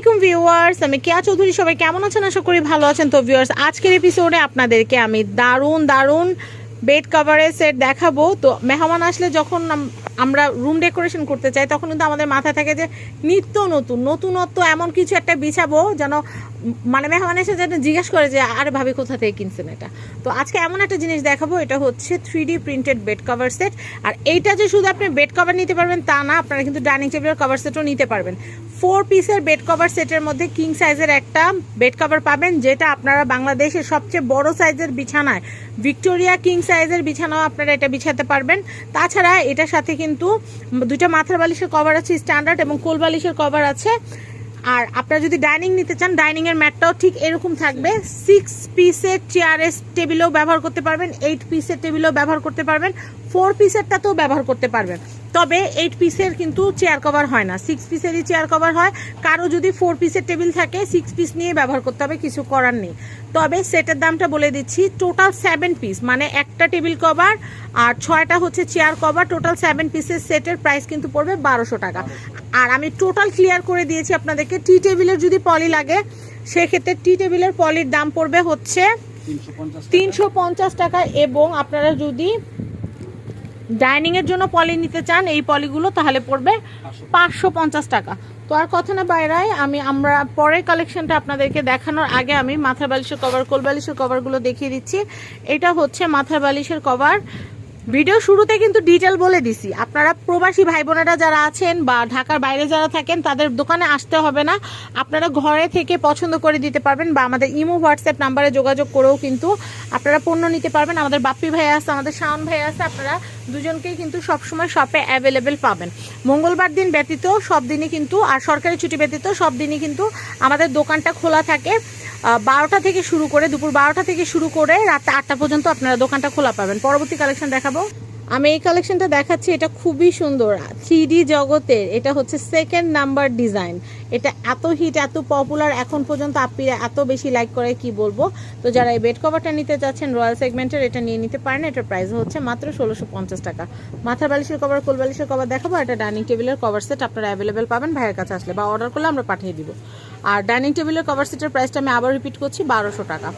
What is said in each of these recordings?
আলাইকুম ভিউয়ার্স, আমি কেয়া চৌধুরী। সবাই কেমন আছেন? আশা করি ভালো আছেন। তো ভিউয়ার্স, আজকের এপিসোডে আপনাদেরকে আমি দারুণ দারুণ বেড কভারের সেট দেখাবো। তো মেহমান আসলে যখন আমরা রুম ডেকোরেশন করতে চাই, তখন কিন্তু আমাদের মাথায় থাকে যে নিত্য নতুন, নতুনত্ব এমন কিছু একটা বিছাবো যেন মানে মেহমান এসে যেন জিজ্ঞেস করে যে, আরে ভাবি, কোথা থেকে কিনছেন এটা? তো আজকে এমন একটা জিনিস দেখাবো, এটা হচ্ছে three D printed bed cover set আর এইটা যে শুধু আপনি বেড কভার নিতে পারবেন তা না, আপনারা কিন্তু ডাইনিং টেবিলের কভার সেটও নিতে পারবেন। ফোর পিসের বেড কভার সেটের মধ্যে কিং সাইজের একটা বেড কভার পাবেন, যেটা আপনারা বাংলাদেশের সবচেয়ে বড় সাইজের বিছানায় ভিক্টোরিয়া কিং সাইজের বিছানাও আপনারা এটা বিছাতে পারবেন। তাছাড়া এটার সাথে কিন্তু দুইটা মাথার বালিশের কভার আছে স্ট্যান্ডার্ড এবং কোল বালিশের কভার আছে। আর আপনারা যদি ডাইনিং নিতে চান ডাইনিংয়ের ম্যাটটাও ঠিক এরকম থাকবে। সিক্স পিসের চেয়ারের টেবিলেও ব্যবহার করতে পারবেন এইট পিসের টেবিলও ব্যবহার করতে পারবেন ফোর পিসেরটাতেও ব্যবহার করতে পারবেন। তবে এইট পিসের কিন্তু চেয়ার কভার হয় না। সিক্স পিসেরই চেয়ার কভার হয়। কারও যদি ফোর পিসের টেবিল থাকে সিক্স পিস নিয়ে ব্যবহার করতে হবে কিছু করার নেই। তবে সেটের দামটা বলে দিচ্ছি টোটাল সেভেন পিস মানে একটা টেবিল কভার আর ছয়টা হচ্ছে চেয়ার কভার টোটাল সেভেন পিসের সেটের প্রাইস কিন্তু পড়বে বারোশো টাকা। আর আমি টোটাল ক্লিয়ার করে দিয়েছি আপনাদেরকে টি টেবিলের যদি পলি লাগে সেক্ষেত্রে টি টেবিলের পলির দাম পড়বে হচ্ছে তিনশো পঞ্চাশ টাকা এবং আপনারা যদি ডাইনিং এর জন্য পলি নিতে চান, এই পলিগুলো তাহলে পড়বে পাঁচশো পঞ্চাশ টাকা। তো আর কথা না বাইরায় আমি আমরা পরের কালেকশনটা আপনাদেরকে দেখানোর আগে আমি মাথা বালিশের কভার কোল বালিশের কভারগুলো দেখিয়ে দিচ্ছি। এটা হচ্ছে মাথা বালিশের কভার ভিডিও শুরুতে কিন্তু ডিটেল বলে দিছি। আপনারা প্রবাসী ভাই বোনেরা যারা আছেন বা ঢাকার বাইরে যারা থাকেন, তাদের দোকানে আসতে হবে না। আপনারা ঘরে থেকে পছন্দ করে দিতে পারবেন বা আমাদের ইমো, হোয়াটসঅ্যাপ নাম্বারে যোগাযোগ করেও কিন্তু আপনারা পণ্য নিতে পারবেন। আমাদের বাপ্পি ভাই আছে, আমাদের শাওন ভাই আছে, আপনারা দুজনকেই কিন্তু সবসময় শপে অ্যাভেলেবেল পাবেন। মঙ্গলবার দিন ব্যতীত সব দিনই কিন্তু, আর সরকারি ছুটি ব্যতীত সব দিনই কিন্তু আমাদের দোকানটা খোলা থাকে। বারোটা থেকে শুরু করে, দুপুর বারোটা থেকে শুরু করে রাত আটটা পর্যন্ত আপনারা দোকানটা খোলা পাবেন। পরবর্তী কালেকশন দেখাবো। আমি এই কালেকশনটা দেখাচ্ছি, এটা খুবই সুন্দর। থ্রি জগতের, এটা হচ্ছে সেকেন্ড নাম্বার ডিজাইন এটা এত হিট এত পপুলার এখন পর্যন্ত আপিরা এত বেশি লাইক করে, কি বলব? তো যারা এই বেড কভারটা নিতে চাচ্ছেন রয়্যাল সেগমেন্টের এটা নিয়ে নিতে পারেন। এটার প্রাইস হচ্ছে মাত্র ষোলোশো পঞ্চাশ টাকা। মাথার বালিশের কভার কোল বালিশের কভার দেখাবো এটা ডাইনিং টেবিলের কভার সেট আপনারা অ্যাভেলেবেল পাবেন। ভাইয়ের কাছে আসলে বা অর্ডার করলে আমরা পাঠিয়ে দিব। আর ডাইনিং টেবিলের কভার সেটের প্রাইসটা আমি আবার রিপিট করছি বারোশো টাকা।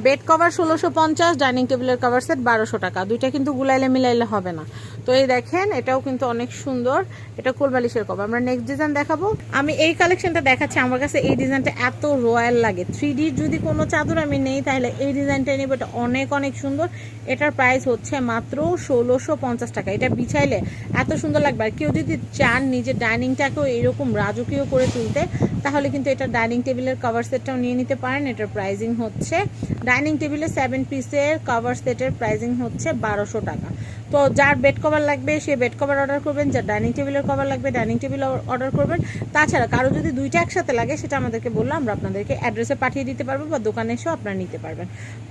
বেড কভার ষোলোশো পঞ্চাশ, ডাইনিং টেবিলের কভার সেট বারোশো টাকা। দুইটা কিন্তু গুলাইলে মিলাইলে হবে না। তো এই দেখেন, এটাও কিন্তু অনেক সুন্দর। এটা কোলবালিশের কভার। আমরা নেক্সট ডিজাইন দেখাবো। আমি এই কালেকশনটা দেখাচ্ছি। আমার কাছে এই ডিজাইনটা এত রয়্যাল লাগে। থ্রি যদি কোনো চাদর আমি নেই, তাহলে এই ডিজাইনটা নেব। এটা অনেক অনেক সুন্দর। এটার প্রাইস হচ্ছে মাত্র ষোলোশো পঞ্চাশ টাকা। এটা বিছাইলে এত সুন্দর লাগবে। আর কেউ যদি চান নিজের ডাইনিংটাকেও এরকম রাজকীয় করে তুলতে, তাহলে কিন্তু এটা ডাইনিং টেবিলের কভার সেটটাও নিয়ে নিতে পারেন। এটার প্রাইজিং হচ্ছে ডাইনিং টেবিলে সেভেন পিসের কভার সেটের প্রাইজিং হচ্ছে বারোশো টাকা। তো যার বেড কভার লাগবে, সে বেড কভার অর্ডার করবেন, যার ডাইনিং টেবিলের কভার লাগবে, ডাইনিং টেবিল অর্ডার করবেন। তাছাড়া কারও যদি দুইটা একসাথে লাগে, সেটা আমাদেরকে বলল আমরা আপনাদেরকে অ্যাড্রেসে পাঠিয়ে দিতে পারব বা দোকানে এসেও আপনারা নিতে পারবেন।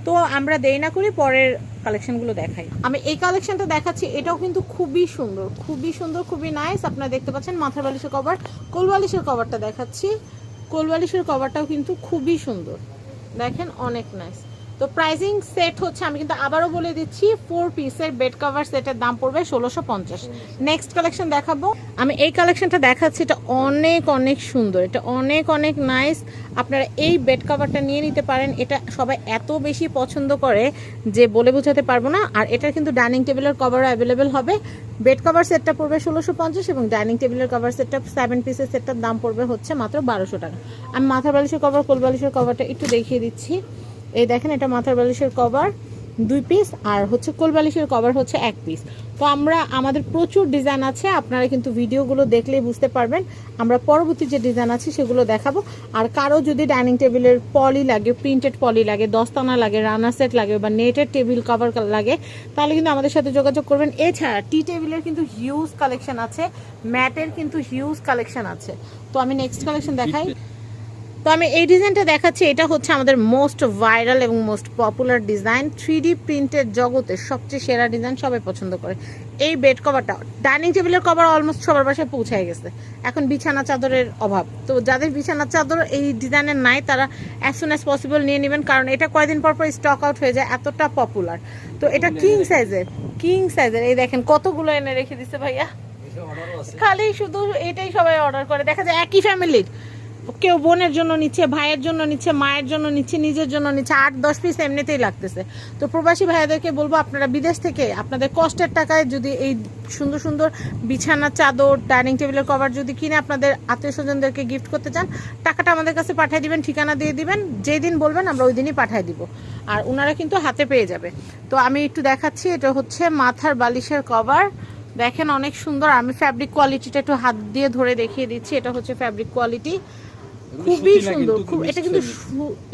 তো আমরা দেই না করি পরের কালেকশনগুলো দেখাই। আমি এই কালেকশনটা দেখাচ্ছি, এটাও কিন্তু খুবই সুন্দর খুবই সুন্দর, খুবই নাইস আপনারা দেখতে পাচ্ছেন মাথার বালিশের কভার কোল বালিশের কভারটা দেখাচ্ছি। কোল বালিশের কভারটাও কিন্তু খুবই সুন্দর। দেখেন অনেক নাইস তো প্রাইজিং সেট হচ্ছে, আমি কিন্তু আবারও বলে দিচ্ছি ফোর পিসের বেড কভার সেটের দাম পড়বে ষোলোশো পঞ্চাশ। নেক্সট কালেকশন দেখাবো। আমি এই কালেকশনটা দেখাচ্ছি, এটা অনেক অনেক সুন্দর, এটা অনেক অনেক নাইস আপনারা এই বেড কভারটা নিয়ে নিতে পারেন, এটা সবাই এত বেশি পছন্দ করে যে বলে বোঝাতে পারব না। আর এটা কিন্তু ডাইনিং টেবিলের কভারও অ্যাভেলেবেল হবে। বেড কভার সেটটা পড়বে ষোলোশো পঞ্চাশ এবং ডাইনিং টেবিলের কভার সেটটা সেভেন পিসের সেটটার দাম পড়বে হচ্ছে মাত্র বারোশো টাকা। আমি মাথা বালিশের কভার কোল বালিশের কভারটা একটু দেখিয়ে দিচ্ছি। এই দেখেন, এটা মাথার বালিশের কভার দুই পিস আর হচ্ছে কোল বালিশের কভার হচ্ছে এক পিস তো আমরা, আমাদের প্রচুর ডিজাইন আছে, আপনারা কিন্তু ভিডিওগুলো দেখলেই বুঝতে পারবেন। আমরা পরবর্তী যে ডিজাইন আছে, সেগুলো দেখাবো। আর কারও যদি ডাইনিং টেবিলের পলি লাগে প্রিন্টেড পলি লাগে দস্তানা লাগে রানার সেট লাগে, বা নেটের টেবিল কভার লাগে, তাহলে কিন্তু আমাদের সাথে যোগাযোগ করবেন। এছাড়া টি টেবিলের কিন্তু হিউজ কালেকশন আছে ম্যাটের কিন্তু হিউজ কালেকশন আছে। তো আমি নেক্সট কালেকশন দেখাই। তো আমি এই ডিজাইনটা দেখাচ্ছি এটা হচ্ছে আমাদের মোস্ট ভাইরাল এবং most popular design three D প্রিন্টের জগতে সবচেয়ে সেরা ডিজাইন সবাই পছন্দ করে। এই বেড কভারটা ডাইনিং টেবিলের কভার অলমোস্ট সবার বাসায় পৌঁছায় গেছে। এখন বিছানা চাদরের অভাব। তো যাদের বিছানা চাদর এই ডিজাইনের নাই তারা অ্যাজ সুন অ্যাজ পসিবল নিয়ে নেবেন কারণ এটা কয়দিন পর পর স্টক আউট হয়ে যায় এতটা পপুলার তো এটা কিং সাইজের কিং সাইজের এই দেখেন কতগুলো এনে রেখে দিছে ভাইয়া। খালি শুধু এটাই সবাই অর্ডার করে। দেখা যায় একই ফ্যামিলির কেউ বোনের জন্য নিচ্ছে, ভাইয়ের জন্য নিচ্ছে, মায়ের জন্য নিচ্ছে, নিজের জন্য নিচ্ছে, আট, দশ পিস এমনিতেই লাগতেছে। তো প্রবাসী ভাইয়াদেরকে বলব, আপনারা বিদেশ থেকে আপনাদের কষ্টের টাকায় যদি এই সুন্দর সুন্দর বিছানা, চাদর, ডাইনিং টেবিলের কভার যদি কিনে আপনাদের আত্মীয় স্বজনদেরকে গিফট করতে চান, টাকাটা আমাদের কাছে পাঠিয়ে দিবেন, ঠিকানা দিয়ে দিবেন, যেই দিন বলবেন আমরা ওই দিনই পাঠিয়ে দিব। আর ওনারা কিন্তু হাতে পেয়ে যাবে। তো আমি একটু দেখাচ্ছি, এটা হচ্ছে মাথার বালিশের কভার। দেখেন অনেক সুন্দর, আমি ফ্যাব্রিক কোয়ালিটিটা একটু হাত দিয়ে ধরে দেখিয়ে দিচ্ছি, এটা হচ্ছে ফ্যাব্রিক কোয়ালিটি খুবই সুন্দর খুব এটা কিন্তু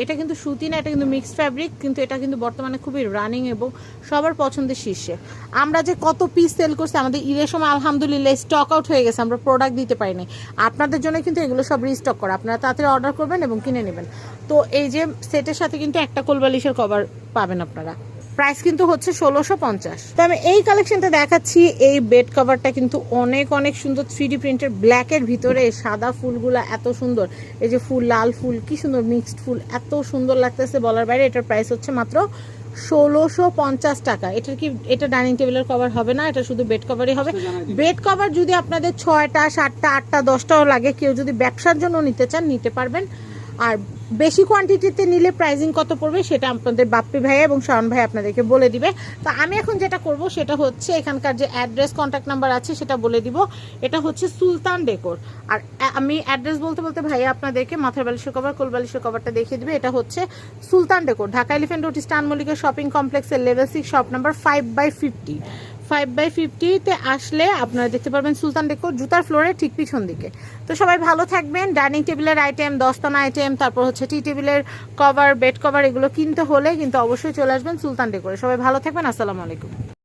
এটা কিন্তু সুতি না এটা কিন্তু মিক্সড ফ্যাব্রিক কিন্তু এটা কিন্তু বর্তমানে খুবই রানিং এবং সবার পছন্দের শীর্ষে। আমরা যে কত পিস সেল করছি আমাদের ঈদের সময় আলহামদুলিল্লাহ স্টক আউট হয়ে গেছে আমরা প্রোডাক্ট দিতে পারিনি। আপনাদের জন্য কিন্তু এগুলো সব রিস্টক করা। আপনারা তাড়াতাড়ি অর্ডার করবেন এবং কিনে নেবেন। তো এই যে সেটের সাথে কিন্তু একটা কোলবালিশের কভার পাবেন আপনারা। প্রাইস কিন্তু হচ্ছে ষোলোশো পঞ্চাশ। তো আমি এই কালেকশনটা দেখাচ্ছি এই বেড কভারটা কিন্তু অনেক অনেক সুন্দর থ্রি ডি প্রিন্টের ব্ল্যাকের ভিতরে সাদা ফুলগুলো এত সুন্দর। এই যে ফুল লাল ফুল কি সুন্দর মিক্সড ফুল এত সুন্দর লাগতেছে বলার বাইরে। এটার প্রাইস হচ্ছে মাত্র ষোলোশো পঞ্চাশ টাকা। এটার কি এটা ডাইনিং টেবিলের কভার হবে না? এটা শুধু বেড কভারই হবে। বেড কভার যদি আপনাদের ছয়টা সাতটা আটটা দশটাও লাগে কেউ যদি ব্যবসার জন্য নিতে চান নিতে পারবেন। আর বেশি কোয়ান্টিটিতে নিলে প্রাইজিং কত পড়বে সেটা আপনাদের বাপ্পি ভাই এবং শাওন ভাই আপনাদেরকে বলে দিবে। তো আমি এখন যেটা করব সেটা হচ্ছে এখানকার যে অ্যাড্রেস কন্ট্যাক্ট নাম্বার আছে সেটা বলে দিব। এটা হচ্ছে সুলতান ডেকোর। আর আমি অ্যাড্রেস বলতে বলতে ভাই আপনাদেরকে মাথার বালিশের কভার কোল বালিশের কভারটা দেখিয়ে দিবে। এটা হচ্ছে Sultan decor, Dhaka Elephant Road স্টান মল্লিকের শপিং কমপ্লেক্সের level six shop number five by fifty five by ফিফটিতে আসলে আপনারা দেখতে পারবেন সুলতান ডেকো জুতার ফ্লোরের ঠিক পিছন দিকে। তো সবাই ভালো থাকবেন ডাইনিং টেবিলের আইটেম দস্তানা আইটেম তারপর হচ্ছে টি টেবিলের কভার বেড কভার এগুলো কিনতে হলে কিন্তু অবশ্যই চলে আসবেন সুলতান ডেকোরে সবাই ভালো থাকবেন, আসসালামু আলাইকুম।